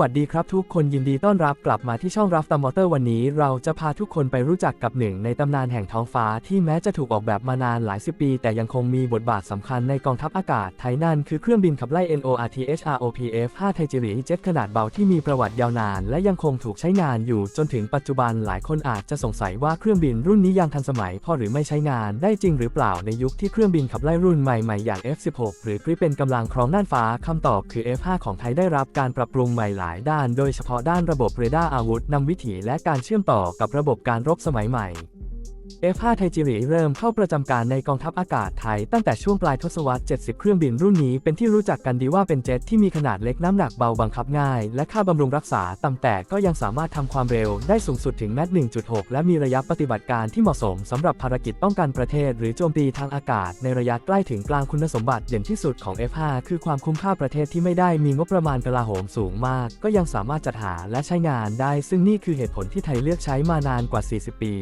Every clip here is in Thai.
วัสดีครับทุกคนยินดีต้อนรับกลับมาที่ช่องรับตามอเตอร์วันนี้ เราจะพาทุกคนไปรู้จักกับหนึ่งในตำนานแห่งท้องฟ้าที่แม้จะถูกออกแบบมานานหลายสิบปี แต่ยังคงมีบทบาทสำคัญในกองทัพอากาศไทยนั่นคือเครื่องบินขับไล่ NORTHROPF 5ไทจิริเจ็ตขนาดเบาที่มีประวัติยาวนาน และยังคงถูกใช้งานอยู่จนถึงปัจจุบันหลายคนอาจจะสงสัยว่าเครื่องบินรุ่นนี้ยังทันสมัยพอหรือไม่ใช้งานได้จริงหรือเปล่าในยุคที่เครื่องบินขับไล่รุ่นใหม่ๆอย่าง F16 หรือกริปเป็นกำลังครองน่านฟ้าคำตอบคือ F5 ของไทยได้รับการปรับปรุงใหม่หลายด้าน โดยเฉพาะด้านระบบเรดาร์อาวุธนำวิถีและการเชื่อมต่อกับระบบการรบสมัยใหม่ F5 ไทจิริเริ่มเข้าประจำการในกองทัพอากาศไทยตั้งแต่ช่วงปลายทศวรรษ 70 เครื่องบินรุ่นนี้เป็นที่รู้จักกันดีว่าเป็นเจ็ตที่มีขนาดเล็กน้ำหนักเบาบังคับง่าย และค่าบำรุงรักษาต่ำแต่ก็ยังสามารถทำความเร็วได้สูงสุดถึงแมท1.6 และมีระยะปฏิบัติการที่เหมาะสมสำหรับภารกิจป้องกันประเทศ หรือโจมตีทางอากาศในระยะใกล้ถึงกลางคุณสมบัติเด่นที่สุดของ F5 คือความคุ้มค่าประเทศที่ไม่ได้มีงบประมาณกลาโหมสูงมาก ก็ยังสามารถจัดหาและใช้งานได้ ซึ่งนี่คือเหตุผลที่ไทยเลือกใช้มานานกว่า 40 ปี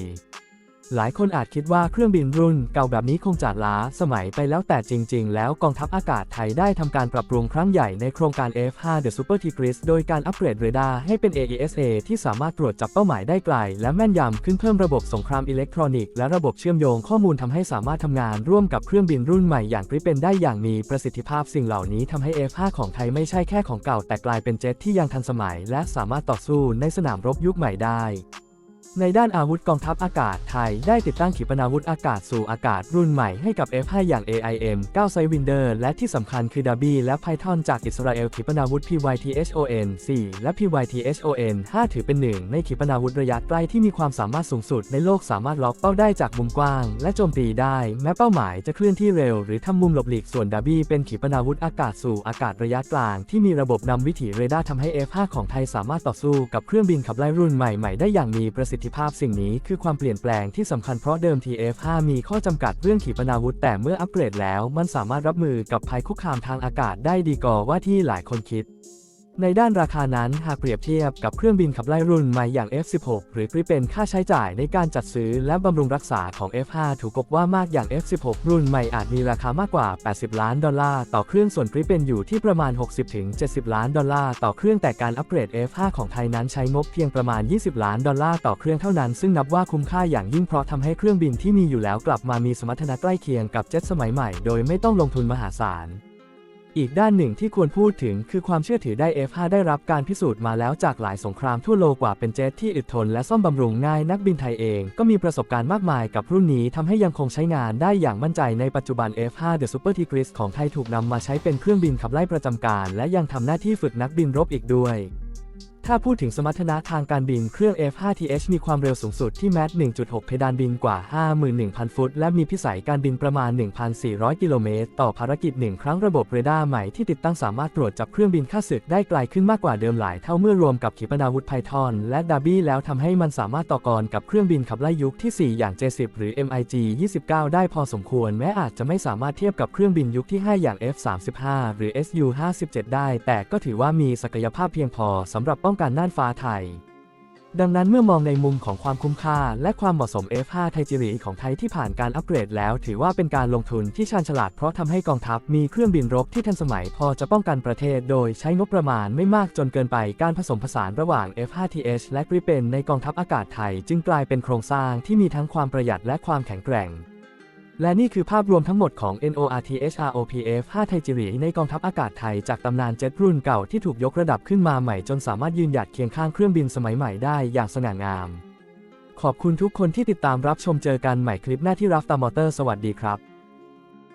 หลายคนอาจคิดว่าเครื่องบินรุ่นเก่าแบบนี้คงจะล้าสมัยไปแล้วแต่จริง ๆ แล้วกองทัพอากาศไทยได้ทำการปรับปรุงครั้งใหญ่ในโครงการ F5 The Super Tigris โดยการอัปเกรดเรดาร์ให้เป็น AESA ที่สามารถตรวจจับเป้าหมายได้ไกล และแม่นยำขึ้นเพิ่มระบบสงครามอิเล็กทรอนิกส์และระบบเชื่อมโยงข้อมูลทำให้สามารถทำงานร่วมกับเครื่องบินรุ่นใหม่อย่างกริเป็นได้อย่างมีประสิทธิภาพสิ่งเหล่านี้ทำให้ F5 ของไทยไม่ใช่แค่ของเก่าแต่กลายเป็นเจ็ตที่ยังทันสมัย และสามารถต่อสู้ในสนามรบยุคใหม่ได้ ในด้านอาวุธกองทัพอากาศไทยได้ติดตั้งขีปนาวุธอากาศสู่อากาศรุ่นใหม่ให้กับ F5 อย่าง AIM 9 Sidewinder และที่สำคัญคือ Darby และ Python จากอิสราเอลขีปนาวุธ PYTHON 4 และ PYTHON 5 ถือเป็นหนึ่งในขีปนาวุธระยะใกล้ที่มีความสามารถสูงสุดในโลกสามารถล็อกเป้าได้จากมุมกว้าง และโจมตีได้ แม้เป้าหมายจะเคลื่อนที่เร็ว หรือทำมุมหลบหลีกส่วน Darby เป็นขีปนาวุธอากาศสู่อากาศระยะกลาง ที่มีระบบนำวิถีเรดาร์ทำให้ F5 ของไทยสามารถต่อสู้กับเครื่องบินขับไล่รุ่นใหม่ๆได้อย่างมีประสิทธิทธิภาพสิ่งนี้คือความเปลี่ยนแปลงที่สำคัญเพราะเดิม TF5 มีข้อจำกัดเรื่องขีปนาวุธแต่เมื่ออัปเกรดแล้ว มันสามารถรับมือกับภัยคุกคามทางอากาศได้ดีกว่าว่าที่หลายคนคิด ในด้านราคานั้นหากเปรียบเทียบกับเครื่องบินขับไล่รุ่นใหม่อย่าง F16 หรือกริเป็นค่าใช้จ่ายในการจัดซื้อและบำรุงรักษาของ F5 ถูกกบว่ามากอย่าง F16 รุ่นใหม่อาจมีราคามากกว่า 80 ล้านดอลลาร์ต่อเครื่องส่วนกริเป็นอยู่ที่ประมาณ 60-70 ล้านดอลลาร์ต่อเครื่องแต่การอัปเกรด F5 ของไทยนั้นใช้งบเพียงประมาณ 20 ล้านดอลลาร์ต่อเครื่องเท่านั้นซึ่งนับว่าคุ้มค่าอย่างยิ่งเพราะทำให้เครื่องบินที่มีอยู่แล้วกลับมามีสมรรถนะใกล้เคียงกับเจ็ตสมัยใหม่ โดยไม่ต้องลงทุนมหาศาล อีกด้านหนึ่งที่ควรพูดถึงคือความเชื่อถือได้ F5 ได้รับการพิสูจน์มาแล้วจากหลายสงครามทั่วโลกกว่าเป็นเจ็ตที่อึดทนและซ่อมบำรุงง่ายนักบินไทยเองก็มีประสบการณ์มากมายกับรุ่นนี้ทำให้ยังคงใช้งานได้อย่างมั่นใจในปัจจุบัน F5 The Super Tigris ของไทยถูกนำมาใช้เป็นเครื่องบินขับไล่ประจำการ และยังทำหน้าที่ฝึกนักบินรบอีกด้วย ถ้าพูดถึงสมรรถนะทางการบินเครื่อง F5TH มีความเร็วสูงสุดที่แมท1.6 เพดานบินกว่า 51,000 ฟุต และมีพิสัยการบินประมาณ 1,400 กิโลเมตร ต่อภารกิจ 1 ครั้งระบบเรดาร์ใหม่ที่ติดตั้งสามารถตรวจจับเครื่องบินข้าศึกได้ไกลขึ้นมากกว่าเดิมหลายเท่าเมื่อรวมกับขีปนาวุธไพทอนและดาบี้แล้วทำให้มันสามารถต่อกรกับเครื่องบินขับไล่ยุคที่ 4 อย่าง J10 หรือ MiG 29 ได้พอสมควร แม้อาจจะไม่สามารถเทียบกับเครื่องบินยุคที่ 5 อย่าง F35 หรือ Su 57ได้ แต่ก็ถือว่ามีศักยภาพเพียงพอสำหรับป้องกันน่านฟ้าไทย ดังนั้นเมื่อมองในมุมของความคุ้มค่า และความเหมาะสม F5 ไทจิริของไทยที่ผ่านการอัปเกรดแล้ว ถือว่าเป็นการลงทุนที่ชาญฉลาดเพราะทำให้กองทัพมีเครื่องบินรบที่ทันสมัยพอจะป้องกันประเทศ โดยใช้งบประมาณไม่มากจนเกินไปการผสมผสานระหว่าง F5TH และ Gripen ในกองทัพอากาศไทย จึงกลายเป็นโครงสร้างที่มีทั้งความประหยัดและความแข็งแกร่ง และนี่คือภาพรวมทั้งหมดของ NORTHROPF 5 ไทจิริในกองทัพอากาศไทยจากตำนานเจ็ตรุ่นเก่าที่ถูกยกระดับขึ้นมาใหม่จนสามารถยืนหยัดเคียงข้างเครื่องบินสมัยใหม่ได้อย่างสง่างาม ขอบคุณทุกคนที่ติดตามรับชมเจอกันใหม่คลิปหน้าที่รับตามอเตอร์สวัสดีครับ